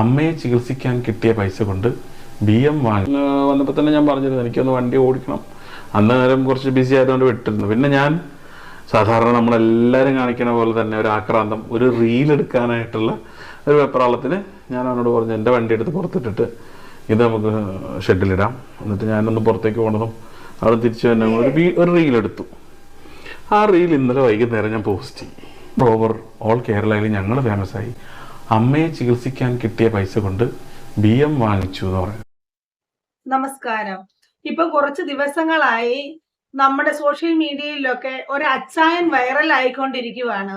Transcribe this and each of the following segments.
അമ്മയെ ചികിത്സിക്കാൻ കിട്ടിയ പൈസ കൊണ്ട് ബി എം വാങ്ങി വന്നപ്പോൾ തന്നെ ഞാൻ പറഞ്ഞിരുന്നു എനിക്കൊന്ന് വണ്ടി ഓടിക്കണം. അന്ന് നേരം കുറച്ച് ബിസി ആയതുകൊണ്ട് വിട്ടിരുന്നു. പിന്നെ ഞാൻ സാധാരണ നമ്മളെല്ലാവരും കാണിക്കുന്ന പോലെ തന്നെ ഒരു ആക്രാന്തം ഒരു റീൽ എടുക്കാനായിട്ടുള്ള ഒരു വെപ്രാളത്തിന് ഞാൻ അവനോട് പറഞ്ഞു എന്റെ വണ്ടി എടുത്ത് പുറത്തിട്ടിട്ട് ഇത് നമുക്ക് ഷെഡിലിടാം എന്നിട്ട് ഞാനൊന്ന് പുറത്തേക്ക് പോകണതും അവിടെ തിരിച്ചു തന്നെ ഒരു ഒരു റീൽ എടുത്തു. ആ റീൽ ഇന്നലെ വൈകുന്നേരം ഞാൻ പോസ്റ്റ് ചെയ്യും ഓവർ ഓൾ കേരളയിൽ ഞങ്ങൾ ഫേമസ് ആയി. അമ്മയെ ചികിത്സിക്കാൻ കിട്ടിയ പൈസ കൊണ്ട് ബി എം വാങ്ങിച്ചു എന്ന് പറഞ്ഞു. നമസ്കാരം. ഇപ്പൊ കുറച്ച് ദിവസങ്ങളായി നമ്മുടെ സോഷ്യൽ മീഡിയയിലൊക്കെ ഒരു അച്ചായൻ വൈറൽ ആയിക്കൊണ്ടിരിക്കുവാണ്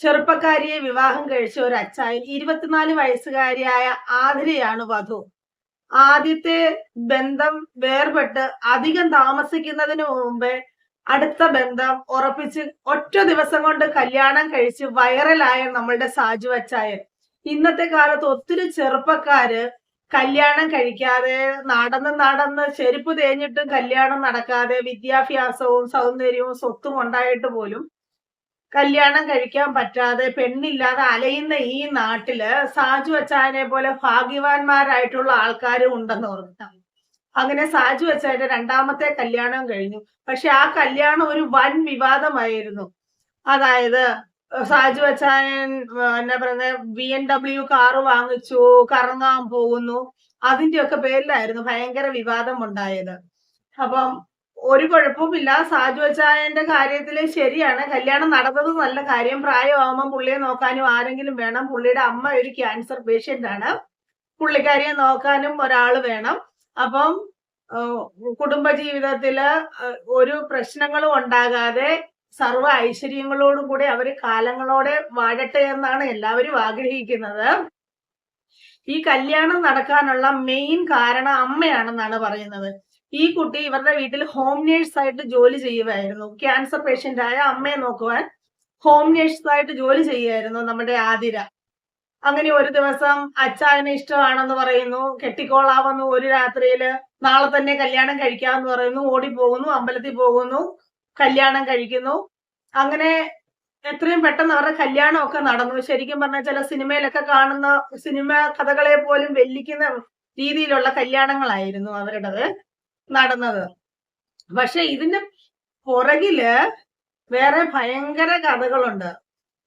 ചെറുപ്പക്കാരിയെ വിവാഹം കഴിച്ച ഒരു അച്ചായൻ ഇരുപത്തിനാല് വയസ്സുകാരിയായ ആതിരയാണ് വധു. ആദ്യത്തെ ബന്ധം വേർപെട്ട് അധികം താമസിക്കുന്നതിന് മുമ്പേ അടുത്ത ബന്ധം ഉറപ്പിച്ച് ഒറ്റ ദിവസം കൊണ്ട് കല്യാണം കഴിച്ച് വൈറലായ നമ്മളുടെ സാജു അച്ചായൻ. ഇന്നത്തെ കാലത്ത് ഒത്തിരി ചെറുപ്പക്കാര് കല്യാണം കഴിക്കാതെ നടന്ന് നടന്ന് ചെരുപ്പ് തേഞ്ഞിട്ടും കല്യാണം നടക്കാതെ വിദ്യാഭ്യാസവും സൗന്ദര്യവും സ്വത്തും ഉണ്ടായിട്ട് പോലും കല്യാണം കഴിക്കാൻ പറ്റാതെ പെണ്ണില്ലാതെ അലയുന്ന ഈ നാട്ടിൽ സാജു അച്ചാനെ പോലെ ഭാഗ്യവാന്മാരായിട്ടുള്ള ആൾക്കാരും ഉണ്ടെന്ന് പറഞ്ഞു അങ്ങനെ സാജു അച്ചാന്റെ രണ്ടാമത്തെ കല്യാണം കഴിഞ്ഞു. പക്ഷെ ആ കല്യാണം ഒരു വൻ വിവാദമായിരുന്നു. അതായത് സാജു അച്ചായൻ എന്നാ പറയുന്നത് ബി എം ഡബ്ല്യു കാറ് വാങ്ങിച്ചു കറങ്ങാൻ പോകുന്നു. അതിന്റെയൊക്കെ പേരിലായിരുന്നു ഭയങ്കര വിവാദം ഉണ്ടായത്. അപ്പം ഒരു കുഴപ്പമില്ല സാജു അച്ചായന്റെ കാര്യത്തിൽ ശരിയാണ്. കല്യാണം നടന്നത് നല്ല കാര്യം. പ്രായമാകുമ്പോൾ പുള്ളിയെ നോക്കാനും ആരെങ്കിലും വേണം. പുള്ളിയുടെ അമ്മ ഒരു ക്യാൻസർ പേഷ്യന്റ് ആണ്. പുള്ളിക്കാരിയെ നോക്കാനും ഒരാൾ വേണം. അപ്പം കുടുംബ ജീവിതത്തിൽ ഒരു പ്രശ്നങ്ങളും ഉണ്ടാകാതെ സർവ ഐശ്വര്യങ്ങളോടും കൂടെ അവർ കാലങ്ങളോടെ വാഴട്ടെ എന്നാണ് എല്ലാവരും ആഗ്രഹിക്കുന്നത്. ഈ കല്യാണം നടക്കാനുള്ള മെയിൻ കാരണം അമ്മയാണെന്നാണ് പറയുന്നത്. ഈ കുട്ടി ഇവരുടെ വീട്ടിൽ ഹോം നേഴ്സ് ആയിട്ട് ജോലി ചെയ്യുമായിരുന്നു ക്യാൻസർ പേഷ്യന്റ് ആയ അമ്മയെ നോക്കുവാൻ ഹോം നേഴ്സ് ആയിട്ട് ജോലി ചെയ്യുമായിരുന്നു നമ്മുടെ ആതിര. അങ്ങനെ ഒരു ദിവസം അച്ചായനെ ഇഷ്ടമാണെന്ന് പറയുന്നു. കെട്ടിക്കോളാവുന്നു. ഒരു രാത്രിയിൽ നാളെ തന്നെ കല്യാണം കഴിക്കാമെന്ന് പറയുന്നു. ഓടിപ്പോകുന്നു അമ്പലത്തിൽ പോകുന്നു. കല്യാണം കഴിക്കുന്നു. അങ്ങനെ എത്രയും പെട്ടെന്ന് അവരുടെ കല്യാണമൊക്കെ നടന്നു. ശരിക്കും പറഞ്ഞാൽ ചില സിനിമയിലൊക്കെ കാണുന്ന സിനിമ കഥകളെ പോലും വെല്ലിക്കുന്ന രീതിയിലുള്ള കല്യാണങ്ങളായിരുന്നു അവരുടേത് നടന്നത്. പക്ഷെ ഇതിന്റെ പുറകിൽ വേറെ ഭയങ്കര കഥകളുണ്ട്.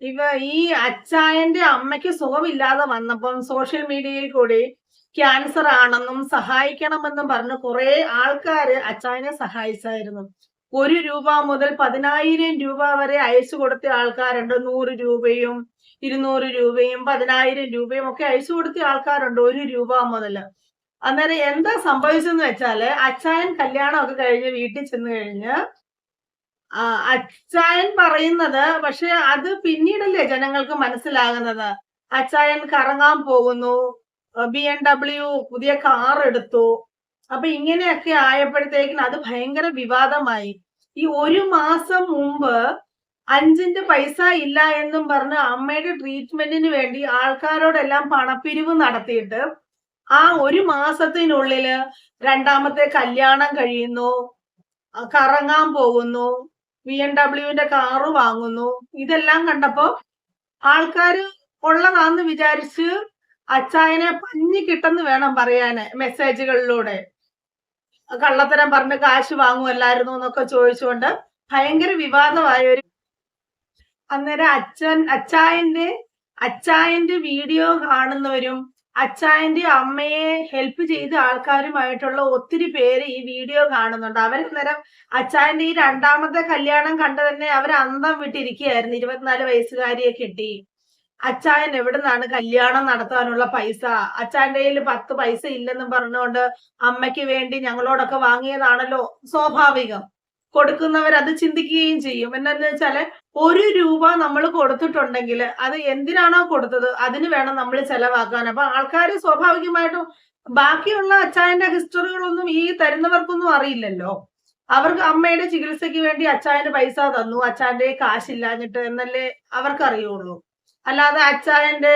ഇവ ഈ അച്ചായന്റെ അമ്മയ്ക്ക് സുഖമില്ലാതെ വന്നപ്പം സോഷ്യൽ മീഡിയയിൽ കൂടി ക്യാൻസർ ആണെന്നും സഹായിക്കണമെന്നും പറഞ്ഞ് കുറെ ആൾക്കാര് അച്ചായനെ സഹായിച്ചായിരുന്നു. ഒരു രൂപ മുതൽ പതിനായിരം രൂപ വരെ അയച്ചു കൊടുത്ത ആൾക്കാരുണ്ട്. നൂറ് രൂപയും ഇരുന്നൂറ് രൂപയും പതിനായിരം രൂപയും ഒക്കെ അയച്ചു കൊടുത്ത ആൾക്കാരുണ്ട് ഒരു രൂപ മുതൽ. അന്നേരം എന്താ സംഭവിച്ചെന്ന് വെച്ചാൽ അച്ചായൻ കല്യാണം ഒക്കെ കഴിഞ്ഞ് വീട്ടിൽ ചെന്ന് കഴിഞ്ഞ് അച്ചായൻ പറയുന്നത് പക്ഷെ അത് പിന്നീടല്ലേ ജനങ്ങൾക്ക് മനസ്സിലാകുന്നത്. അച്ചായൻ കറങ്ങാൻ പോകുന്നു. ബി എം ഡബ്ല്യു പുതിയ കാർ എടുത്തു. അപ്പൊ ഇങ്ങനെയൊക്കെ ആയപ്പോഴത്തേക്കിന് അത് ഭയങ്കര വിവാദമായി. ഈ ഒരു മാസം മുമ്പ് അഞ്ചിന്റെ പൈസ ഇല്ല എന്നും പറഞ്ഞ് അമ്മയുടെ ട്രീറ്റ്മെന്റിന് വേണ്ടി ആൾക്കാരോടെല്ലാം പണപ്പിരിവ് നടത്തിയിട്ട് ആ ഒരു മാസത്തിനുള്ളിൽ രണ്ടാമത്തെ കല്യാണം കഴിയുന്നു കറങ്ങാൻ പോകുന്നു ബി എം ഡബ്ല്യുവിന്റെ കാറ് വാങ്ങുന്നു. ഇതെല്ലാം കണ്ടപ്പോ ആൾക്കാര് ഉള്ളതാന്ന് വിചാരിച്ച് അച്ചായനെ പഞ്ഞി കിട്ടെന്ന് വേണം പറയാന് മെസ്സേജുകളിലൂടെ. കള്ളത്തരം പറഞ്ഞ് കാശ് വാങ്ങുമല്ലായിരുന്നു എന്നൊക്കെ ചോദിച്ചുകൊണ്ട് ഭയങ്കര വിവാദമായ ഒരു അന്നേരം അച്ഛൻ അച്ചായന്റെ അച്ചായന്റെ വീഡിയോ കാണുന്നവരും അച്ചായന്റെ അമ്മയെ ഹെൽപ്പ് ചെയ്ത ആൾക്കാരുമായിട്ടുള്ള ഒത്തിരി പേര് ഈ വീഡിയോ കാണുന്നുണ്ട്. അവരന്നേരം അച്ചായന്റെ ഈ രണ്ടാമത്തെ കല്യാണം കണ്ട് തന്നെ അവർ അന്തം വിട്ടിരിക്കുകയായിരുന്നു. ഇരുപത്തിനാല് വയസ്സുകാരിയെ കിട്ടി. അച്ചായൻ എവിടുന്നാണ് കല്യാണം നടത്താനുള്ള പൈസ? അച്ചായന്റെ കയ്യിൽ പത്ത് പൈസ ഇല്ലെന്നും പറഞ്ഞുകൊണ്ട് അമ്മയ്ക്ക് വേണ്ടി ഞങ്ങളോടൊക്കെ വാങ്ങിയതാണല്ലോ സ്വാഭാവികം. കൊടുക്കുന്നവർ അത് ചിന്തിക്കുകയും ചെയ്യും. എന്താന്ന് വെച്ചാൽ ഒരു രൂപ നമ്മൾ കൊടുത്തിട്ടുണ്ടെങ്കിൽ അത് എന്തിനാണോ കൊടുത്തത്? അതിന് വേണം നമ്മൾ ചെലവാക്കാൻ. അപ്പൊ ആൾക്കാർ സ്വാഭാവികമായിട്ടും ബാക്കിയുള്ള അച്ചായന്റെ ഹിസ്റ്ററികളൊന്നും ഈ തരുന്നവർക്കൊന്നും അറിയില്ലല്ലോ. അവർക്ക് അമ്മയുടെ ചികിത്സയ്ക്ക് വേണ്ടി അച്ചായന് പൈസ തന്നു. അച്ചായന്റെ കാശില്ലാഞ്ഞിട്ട് എന്നല്ലേ അവർക്ക് അറിയുള്ളൂ അല്ലാതെ അച്ചായന്റെ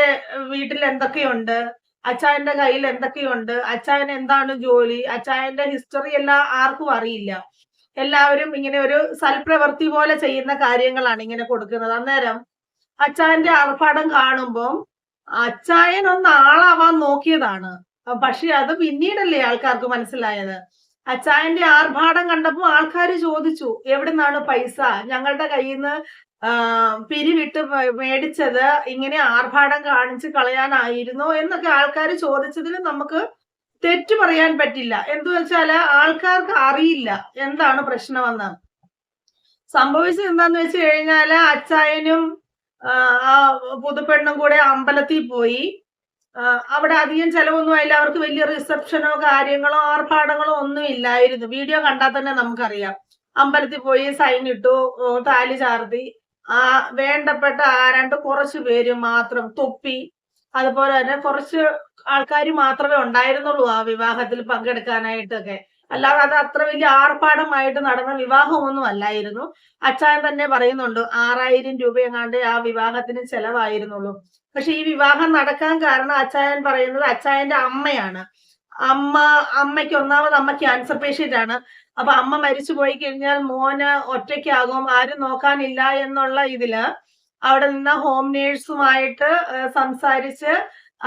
വീട്ടിൽ എന്തൊക്കെയുണ്ട്? അച്ചായന്റെ കയ്യിൽ എന്തൊക്കെയുണ്ട്? അച്ചായൻ എന്താണ് ജോലി? അച്ചായന്റെ ഹിസ്റ്ററി എല്ലാം ആർക്കും അറിയില്ല. എല്ലാവരും ഇങ്ങനെ ഒരു സൽപ്രവൃത്തി പോലെ ചെയ്യുന്ന കാര്യങ്ങളാണ് ഇങ്ങനെ കൊടുക്കുന്നത്. അന്നേരം അച്ചായന്റെ ആർഭാടം കാണുമ്പോൾ അച്ചായൻ ഒന്ന് ആളാവാൻ നോക്കിയതാണ്. പക്ഷെ അത് പിന്നീടല്ലേ ആൾക്കാർക്ക് മനസ്സിലായത്? അച്ചായന്റെ ആർഭാടം കണ്ടപ്പോൾ ആൾക്കാർ ചോദിച്ചു എവിടുന്നാണ് പൈസ? ഞങ്ങളുടെ കയ്യിൽ നിന്ന് പിരിവിട്ട് മേടിച്ചത് ഇങ്ങനെ ആർഭാടം കാണിച്ച് കളയാനായിരുന്നു എന്നൊക്കെ ആൾക്കാർ ചോദിച്ചതിന് നമുക്ക് തെറ്റു പറയാൻ പറ്റില്ല. എന്തു വെച്ചാൽ ആൾക്കാർക്ക് അറിയില്ല എന്താണ് പ്രശ്നമെന്ന്. സംഭവിച്ചത് എന്താന്ന് വെച്ച് കഴിഞ്ഞാൽ അച്ചായനും പുതുപ്പെണ്ണും കൂടെ അമ്പലത്തിൽ പോയി. അവിടെ അധികം ചെലവൊന്നും ആയില്ല. അവർക്ക് വലിയ റിസപ്ഷനോ കാര്യങ്ങളോ ആർഭാടങ്ങളോ ഒന്നും ഇല്ലായിരുന്നു. വീഡിയോ കണ്ടാൽ തന്നെ നമുക്കറിയാം. അമ്പലത്തിൽ പോയി സൈൻ ഇട്ടു താലി ചാർത്തി. ആ വേണ്ടപ്പെട്ട ആ രണ്ട് കുറച്ച് പേര് മാത്രം തൊപ്പി അതുപോലെ തന്നെ കുറച്ച് ആൾക്കാർ മാത്രമേ ഉണ്ടായിരുന്നുള്ളൂ ആ വിവാഹത്തിൽ പങ്കെടുക്കാനായിട്ടൊക്കെ. അല്ലാതെ അത് അത്ര വലിയ ആർഭാടമായിട്ട് നടന്ന വിവാഹമൊന്നും അല്ലായിരുന്നു. അച്ചായൻ തന്നെ പറയുന്നുണ്ട് ആറായിരം രൂപയെങ്ങാണ്ട് ആ വിവാഹത്തിന് ചെലവായിരുന്നുള്ളൂ. പക്ഷെ ഈ വിവാഹം നടക്കാൻ കാരണം അച്ചായൻ പറയുന്നത് അച്ചായന്റെ അമ്മയാണ്. അമ്മ അമ്മയ്ക്ക് ഒന്നാമത് അമ്മ ക്യാൻസർ പേഷ്യന്റ് ആണ്. അപ്പൊ അമ്മ മരിച്ചു പോയി കഴിഞ്ഞാൽ മോന് ഒറ്റയ്ക്കാകും ആരും നോക്കാനില്ല എന്നുള്ള ഇതിൽ അവിടെ നിന്ന് ഹോം നേഴ്സുമായിട്ട് സംസാരിച്ച്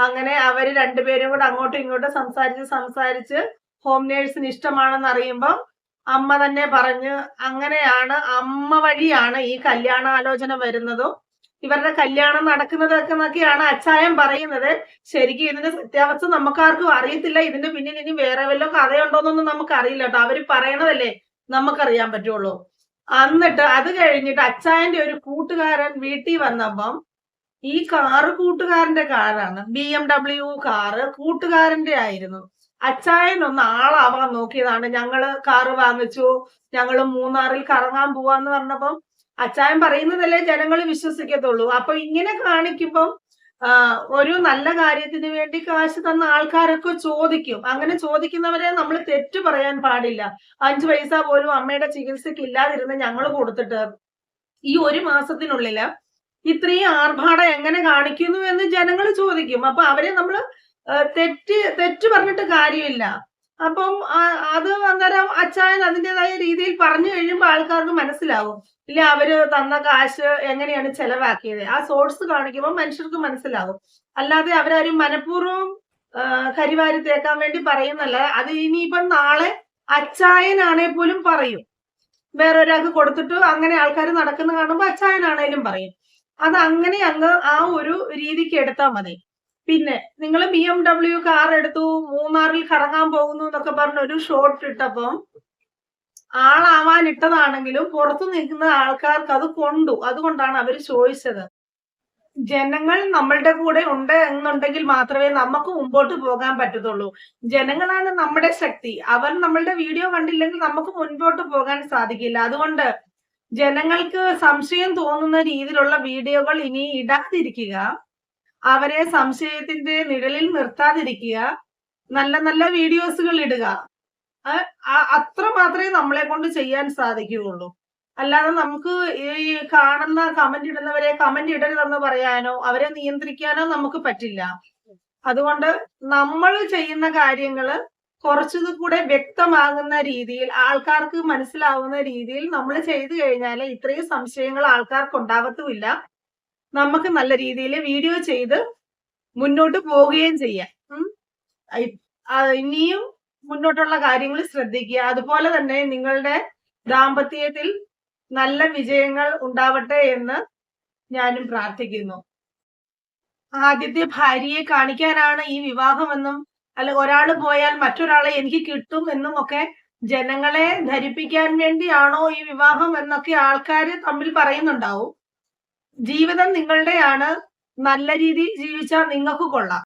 അങ്ങനെ അവർ രണ്ടുപേരും കൂടെ അങ്ങോട്ടും ഇങ്ങോട്ടും സംസാരിച്ച് സംസാരിച്ച് ഹോം നേഴ്സിന് ഇഷ്ടമാണെന്ന് അറിയുമ്പം അമ്മ തന്നെ പറഞ്ഞ് അങ്ങനെയാണ് അമ്മ വഴിയാണ് ഈ കല്യാണാലോചന വരുന്നതും. ഇവരുടെ കല്യാണം നടക്കുന്നതൊക്കെ എന്നൊക്കെയാണ് അച്ചായൻ പറയുന്നത്. ശരിക്കും ഇതിന്റെ സത്യാവസ്ഥ നമുക്കാർക്കും അറിയത്തില്ല. ഇതിന്റെ പിന്നിൽ ഇനി വേറെ വല്ല കഥയുണ്ടോന്നൊന്നും നമുക്ക് അറിയില്ല കേട്ടോ. അവർ പറയണതല്ലേ നമുക്കറിയാൻ പറ്റുള്ളൂ. എന്നിട്ട് അത് കഴിഞ്ഞിട്ട് അച്ചായന്റെ ഒരു കൂട്ടുകാരൻ വീട്ടിൽ വന്നപ്പം ഈ കാറ് കൂട്ടുകാരന്റെ കാറാണ്. ബി എം ഡബ്ല്യു കാറ് കൂട്ടുകാരന്റെ ആയിരുന്നു. അച്ചായൻ ഒന്ന് ആളാവാൻ നോക്കിയതാണ്. ഞങ്ങൾ കാറ് വാങ്ങിച്ചു. ഞങ്ങൾ മൂന്നാറിൽ കറങ്ങാൻ പോവാന്ന് പറഞ്ഞപ്പം അച്ചായൻ പറയുന്നതല്ലേ ജനങ്ങൾ വിശ്വസിക്കത്തുള്ളൂ. അപ്പൊ ഇങ്ങനെ കാണിക്കുമ്പം ഒരു നല്ല കാര്യത്തിന് വേണ്ടി കാശ് തന്ന ആൾക്കാരൊക്കെ ചോദിക്കും. അങ്ങനെ ചോദിക്കുന്നവരെ നമ്മൾ തെറ്റു പറയാൻ പാടില്ല. അഞ്ചു പൈസ പോലും അമ്മയുടെ ചികിത്സയ്ക്ക് ഇല്ലാതിരുന്ന് ഞങ്ങൾ കൊടുത്തിട്ട് ഈ ഒരു മാസത്തിനുള്ളിൽ ഇത്രയും ആർഭാടം എങ്ങനെ കാണിക്കുന്നു എന്ന് ജനങ്ങൾ ചോദിക്കും. അപ്പൊ അവരെ നമ്മൾ തെറ്റ് തെറ്റ് പറഞ്ഞിട്ട് കാര്യമില്ല. അപ്പം അത് അന്നേരം അച്ചായൻ അതിന്റെതായ രീതിയിൽ പറഞ്ഞു കഴിയുമ്പോൾ ആൾക്കാർക്ക് മനസ്സിലാവും. ഇല്ല അവർ തന്ന കാശ് എങ്ങനെയാണ് ചെലവാക്കിയത്? ആ സോഴ്സ് കാണിക്കുമ്പോൾ മനുഷ്യർക്ക് മനസ്സിലാവും. അല്ലാതെ അവരാരും മനഃപൂർവം കരിവാരി തേക്കാൻ വേണ്ടി പറയുന്നല്ല. അത് ഇനിയിപ്പം നാളെ അച്ചായനാണെ പോലും പറയും. വേറൊരാൾക്ക് കൊടുത്തിട്ട് അങ്ങനെ ആൾക്കാർ നടക്കുന്ന കാണുമ്പോൾ അച്ചായനാണേലും പറയും. അത് അങ്ങനെ അങ്ങ് ആ ഒരു രീതിക്ക് എടുത്താൽ മതി. പിന്നെ നിങ്ങൾ ബി എം ഡബ്ല്യു കാർ എടുത്തു മൂന്നാറിൽ കറങ്ങാൻ പോകുന്നു എന്നൊക്കെ പറഞ്ഞ ഒരു ഷോട്ട് ഇട്ടപ്പം ആളാവാൻ ഇട്ടതാണെങ്കിലും പുറത്തു നിൽക്കുന്ന ആൾക്കാർക്ക് അത് കൊണ്ടു. അതുകൊണ്ടാണ് അവർ ചോദിച്ചത്. ജനങ്ങൾ നമ്മളുടെ കൂടെ ഉണ്ട് എന്നുണ്ടെങ്കിൽ മാത്രമേ നമുക്ക് മുമ്പോട്ട് പോകാൻ പറ്റത്തുള്ളൂ. ജനങ്ങളാണ് നമ്മുടെ ശക്തി. അവർ നമ്മളുടെ വീഡിയോ കണ്ടില്ലെങ്കിൽ നമുക്ക് മുൻപോട്ട് പോകാൻ സാധിക്കില്ല. അതുകൊണ്ട് ജനങ്ങൾക്ക് സംശയം തോന്നുന്ന രീതിയിലുള്ള വീഡിയോകൾ ഇനി ഇടാതിരിക്കുക. അവരെ സംശയത്തിന്റെ നിഴലിൽ നിർത്താതിരിക്കുക. നല്ല നല്ല വീഡിയോസുകൾ ഇടുക. അത്ര മാത്രമേ നമ്മളെ കൊണ്ട് ചെയ്യാൻ സാധിക്കുകയുള്ളൂ. അല്ലാതെ നമുക്ക് ഈ കാണുന്ന കമന്റ് ഇടുന്നവരെ കമന്റ് ഇടരുതെന്ന് പറയാനോ അവരെ നിയന്ത്രിക്കാനോ നമുക്ക് പറ്റില്ല. അതുകൊണ്ട് നമ്മൾ ചെയ്യുന്ന കാര്യങ്ങൾ കുറച്ചുകൂടി കൂടെ വ്യക്തമാകുന്ന രീതിയിൽ ആൾക്കാർക്ക് മനസ്സിലാവുന്ന രീതിയിൽ നമ്മൾ ചെയ്തു കഴിഞ്ഞാൽ ഇത്രയും സംശയങ്ങൾ ആൾക്കാർക്ക് ഉണ്ടാവത്തുമില്ല. നമുക്ക് നല്ല രീതിയിൽ വീഡിയോ ചെയ്ത് മുന്നോട്ട് പോവുകയും ചെയ്യാം. ഇനിയും മുന്നോട്ടുള്ള കാര്യങ്ങൾ ശ്രദ്ധിക്കുക. അതുപോലെ തന്നെ നിങ്ങളുടെ ദാമ്പത്യത്തിൽ നല്ല വിജയങ്ങൾ ഉണ്ടാവട്ടെ എന്ന് ഞാനും പ്രാർത്ഥിക്കുന്നു. ആദ്യത്തെ ഭാര്യയെ കാണിക്കാനാണ് ഈ വിവാഹമെന്നും അല്ല ഒരാൾ പോയാൽ മറ്റൊരാളെ എനിക്ക് കിട്ടും എന്നും ഒക്കെ ജനങ്ങളെ ധരിപ്പിക്കാൻ വേണ്ടിയാണോ ഈ വിവാഹം എന്നൊക്കെ ആൾക്കാർ തമ്മിൽ പറയുന്നുണ്ടാവും. ജീവിതം നിങ്ങളുടെയാണ്. നല്ല രീതിയിൽ ജീവിച്ചാൽ നിങ്ങൾക്ക് കൊള്ളാം.